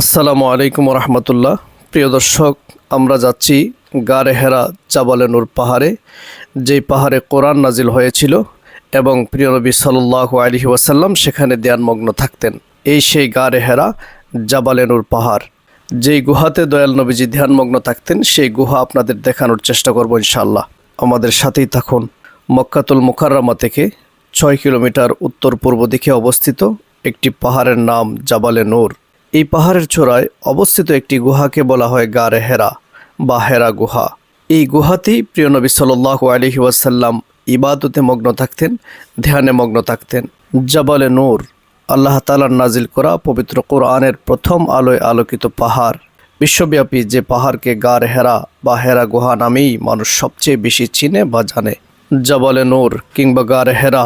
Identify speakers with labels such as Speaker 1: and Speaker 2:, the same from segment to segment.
Speaker 1: আসসালামু আলাইকুম রহমতুল্লাহ প্রিয় দর্শক, আমরা যাচ্ছি গারে হেরা চাবালেনুর পাহাড়ে, যেই পাহাড়ে কোরআন নাজিল হয়েছিল এবং প্রিয় নবী সাল্লাহ আলহি ওয়াসাল্লাম সেখানে ধ্যানমগ্ন থাকতেন। এই সেই গারে হেরা জাবালেনুর পাহাড়, যেই গুহাতে দয়াল নবীজি ধ্যানমগ্ন থাকতেন, সেই গুহা আপনাদের দেখানোর চেষ্টা করব ইনশাল্লাহ আমাদের সাথেই থাকুন মক্কাতুল মুকাররমা থেকে ছয় কিলোমিটার উত্তর পূর্ব দিকে অবস্থিত একটি পাহাড়ের নাম জাবালে নূর। এই পাহাড়ের চূড়ায় অবস্থিত একটি গুহাকে বলা হয় গারে হেরা বা হেরা গুহা। এই গুহাতেই প্রিয় নবী সাল্লাহ আলহি ওয়াসাল্লাম ইবাদতে মগ্ন থাকতেন, ধ্যানে মগ্ন থাকতেন। জাবালে নূর, আল্লাহ তালার নাজিল করা পবিত্র কোরআনের প্রথম আলোয় আলোকিত পাহাড়। বিশ্বব্যাপী যে পাহাড়কে গার হেরা বা হেরা গুহা নামেই মানুষ সবচেয়ে বেশি চিনে বা জানে। জাবালে নূর কিংবা গার হেরা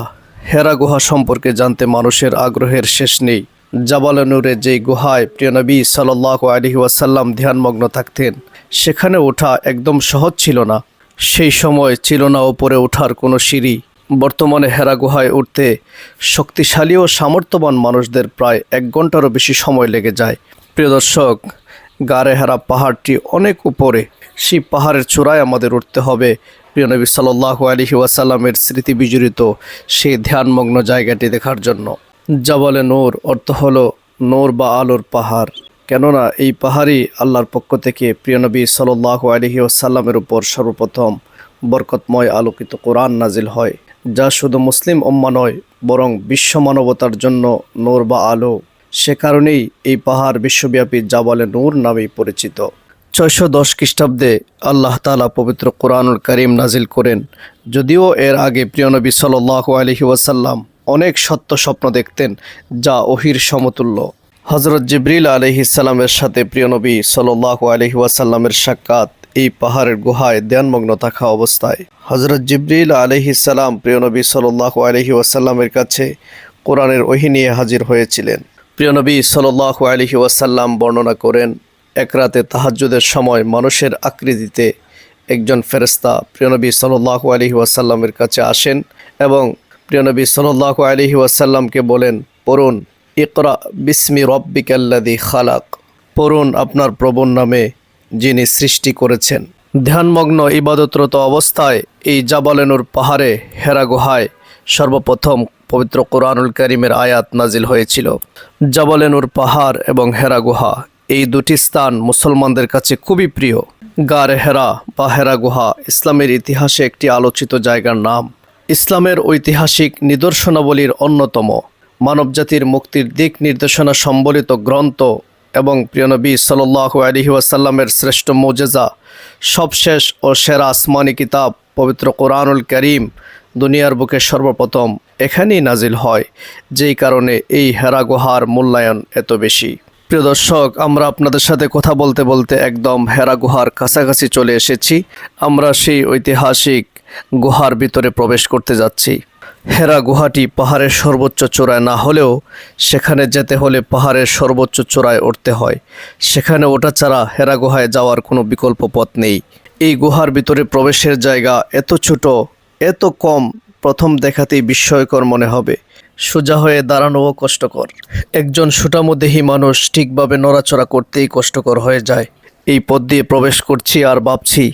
Speaker 1: হেরা গুহা সম্পর্কে জানতে মানুষের আগ্রহের শেষ নেই। জাবালে নূরে যেই গুহায় প্রিয় নবী সাল্লাহ আলহি ওয়াসাল্লাম ধ্যানমগ্ন থাকতেন, সেখানে ওঠা একদম সহজ ছিল না। সেই সময় ছিল না ওপরে ওঠার কোনো সিঁড়ি। বর্তমানে হেরা গুহায় উঠতে শক্তিশালী ও সামর্থ্যবান মানুষদের প্রায় এক ঘন্টারও বেশি সময় লেগে যায়। প্রিয় দর্শক, গারে হেরা পাহাড়টি অনেক উপরে। সেই পাহাড়ের চূড়ায় আমাদের উঠতে হবে। প্রিয় নবী সাল্লাহ আলহি ওয়াসাল্লামের স্মৃতি বিজড়িত সেই ধ্যানমগ্ন জায়গাটি দেখার জন্য। জাবালে নূর, অর্থ হলো নূর বা আলোর পাহাড়। কেননা এই পাহাড়ই আল্লাহর পক্ষ থেকে প্রিয় নবী সাল্লাহ আলহি ওয়াসাল্লামের উপর সর্বপ্রথম বরকতময় আলোকিত কোরআন নাজিল হয়, যা শুধু মুসলিম উম্মা নয়, বরং বিশ্ব মানবতার জন্য নূর বা আলো। সে কারণেই এই পাহাড় বিশ্বব্যাপী জাবালে নূর নামেই পরিচিত। ছয়শো দশ খ্রিস্টাব্দে আল্লাহ তালা পবিত্র কোরআনুল করিম নাজিল করেন, যদিও এর আগে প্রিয়নবী সাল্লাহ আলহি ওয়াসাল্লাম অনেক সত্য স্বপ্ন দেখতেন, যা ওহির সমতুল্য। হজরত জিবরিল আলহিসাল্লামের সাথে প্রিয়নবী সাল্লাহ আলহি ওয়াসাল্লামের সাক্ষাৎ এই পাহাড়ের গুহায় ধ্যানমগ্ন থাকা অবস্থায়। হজরত জিবরিল আলহিসাল্লাম প্রিয়নবী সাল্লাহ আলহি ওয়াসাল্লামের কাছে কোরআনের ওহি নিয়ে হাজির হয়েছিলেন। প্রিয়নবী সাল্লাহ আলহি ওয়াসাল্লাম বর্ণনা করেন, এক রাতে তাহাজ্জুদের সময় মানুষের আকৃতিতে একজন ফেরেস্তা প্রিয়নবী সাল্লাহ আলহি ওয়াসাল্লামের কাছে আসেন এবং প্রিয়নবী সাল্লাহ আলহি ওয়াসাল্লামকে বলেন, পড়ুন, ইকরা বিস্মি রব্বিকাল্লাদি খালাক। পড়ুন আপনার প্রবণ নামে যিনি সৃষ্টি করেছেন। ধ্যানমগ্ন ইবাদতরত অবস্থায় এই জাবালেনুর পাহাড়ে হেরা গুহায় সর্বপ্রথম পবিত্র কোরআনুল করিমের আয়াত নাজিল হয়েছিল। জাবালেনুর পাহাড় এবং হেরা গুহা, এই দুটি স্থান মুসলমানদের কাছে খুবই প্রিয়। গার হেরা বা হেরা গুহা ইসলামের ইতিহাসে একটি আলোচিত জায়গার নাম। ইসলামের ঐতিহাসিক নিদর্শনাবলীর অন্যতম। মানবজাতির মুক্তির দিক নির্দেশনা সম্বলিত গ্রন্থ এবং প্রিয়নবী সাল্লাহ আলহি ওয়াসাল্লামের শ্রেষ্ঠ মোজেজা, সবশেষ ও সেরা আসমানি কিতাব পবিত্র কোরআনুল করিম দুনিয়ার বুকে সর্বপ্রথম এখানেই নাজিল হয়, যেই কারণে এই হেরা গুহার মূল্যায়ন এত বেশি। প্রিয় দর্শক, আমরা আপনাদের সাথে কথা বলতে বলতে একদম হেরা গুহার কাছাকাছি চলে এসেছি। আমরা সেই ঐতিহাসিক গুহার ভিতরে প্রবেশ করতে যাচ্ছি। হেরা গুহাটি পাহাড়ের সর্বোচ্চ চূড়ায় না হলেও সেখানে যেতে হলে পাহাড়ের সর্বোচ্চ চূড়ায় উঠতে হয়। সেখানে ওঠা ছাড়া হেরা গুহায় যাওয়ার কোনো বিকল্প পথ নেই। এই গুহার ভিতরে প্রবেশের জায়গা এত ছোট, এত কম, প্রথম দেখাতেই বিস্ময়কর মনে হবে। সোজা হয়ে দাঁড়ানোও কষ্টকর। একজন সুটামদেহী মানুষ ঠিকভাবে নড়াচড়া করতেই কষ্টকর হয়ে যায়। এই পথ দিয়ে প্রবেশ করছি আর ভাবছি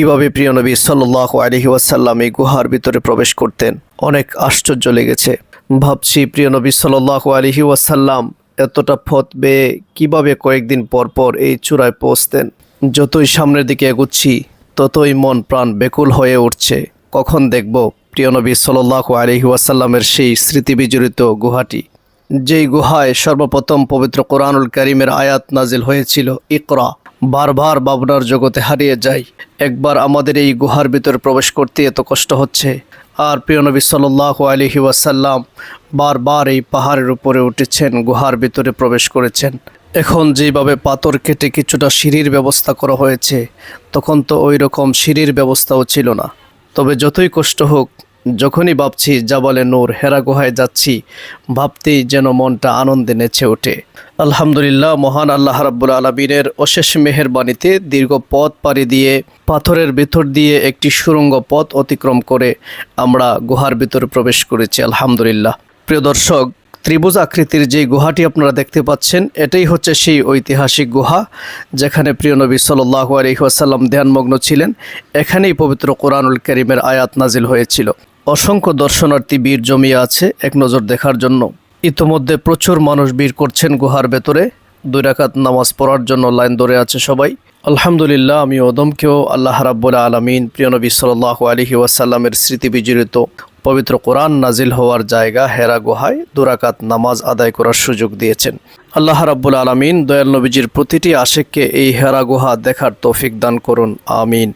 Speaker 1: কীভাবে প্রিয় নবী সাল্লাহ আলহি ওয়াসাল্লাম এই গুহার ভিতরে প্রবেশ করতেন? অনেক আশ্চর্য লেগেছে। ভাবছি প্রিয় নবী সাল্লাহ আলহি ওয়াসাল্লাম এতটা ফত বেয়ে কীভাবে কয়েকদিন পর পর এই চূড়ায় পৌঁছতেন? যতই সামনের দিকে এগুচ্ছি, ততই মন প্রাণ বেকুল হয়ে উঠছে। কখন দেখব প্রিয় নবী সাল্লাহ আলহি ওয়াসাল্লামের সেই স্মৃতিবিজড়িত গুহাটি? যেই গুহায় সর্বপ্রথম পবিত্র কোরআনুল করিমের আয়াত নাজিল হয়েছিল, ইকরা। বারবার ভাবনার জগতে হারিয়ে যাই একবার আমাদের এই গুহার ভিতরে প্রবেশ করতে এত কষ্ট হচ্ছে। আর প্রিয় নবী সাল্লাহ আলহি ওয়াসাল্লাম বারবার এই পাহাড়ের উপরে উঠেছেন, গুহার ভিতরে প্রবেশ করেছেন। এখন যেভাবে পাথর কেটে কিছুটা সিঁড়ির ব্যবস্থা করা হয়েছে, তখন তো ওই রকম সিঁড়ির ব্যবস্থাও ছিল না। তবে যতই কষ্ট হোক যখনই ভাবছি, যা বলে নূর, হেরা গুহায় যাচ্ছি, ভাবতেই যেন মনটা আনন্দে নেচে ওঠে। আলহামদুলিল্লাহ, মহান আল্লাহ রাব্বুল আলমিনের অশেষ মেহেরবাণীতে দীর্ঘ পথ পাড়ি দিয়ে, পাথরের ভেতর দিয়ে একটি সুরঙ্গ পথ অতিক্রম করে আমরা গুহার ভিতরে প্রবেশ করেছি, আলহামদুলিল্লাহ। প্রিয় দর্শক ত্রিভুজ আকৃতির যে গুহাটি আপনারা দেখতে পাচ্ছেন, এটাই হচ্ছে সেই ঐতিহাসিক গুহা, যেখানে প্রিয় নবী সাল্লাহ আলহিহাসাল্লাম ধ্যানমগ্ন ছিলেন। এখানেই পবিত্র কোরআনুল করিমের আয়াত নাজিল হয়েছিল। অসংখ্য দর্শনার্থী বীর জমিয়ে আছে এক নজর দেখার জন্য। ইতোমধ্যে প্রচুর মানুষ বীর করছেন গুহার ভেতরে। দুই রাকাত নামাজ পড়ার জন্য লাইন ধরে আছে সবাই। আলহামদুলিল্লাহ আমি ওদমকেও আল্লাহ রাব্বুল আলমিন প্রিয় নবী সাল্লাহ আলহি ওয়াসাল্লামের স্মৃতি বিজড়িত। পবিত্র কোরআন নাজিল হওয়ার জায়গা হেরা গুহায় দুরাকাত নামাজ আদায় করার সুযোগ দিয়েছেন। আল্লাহ রাব্বুল আলমিন দয়াল নবীজির প্রতিটি আশেককে এই হেরা গুহা দেখার তৌফিক দান করুন। আমিন।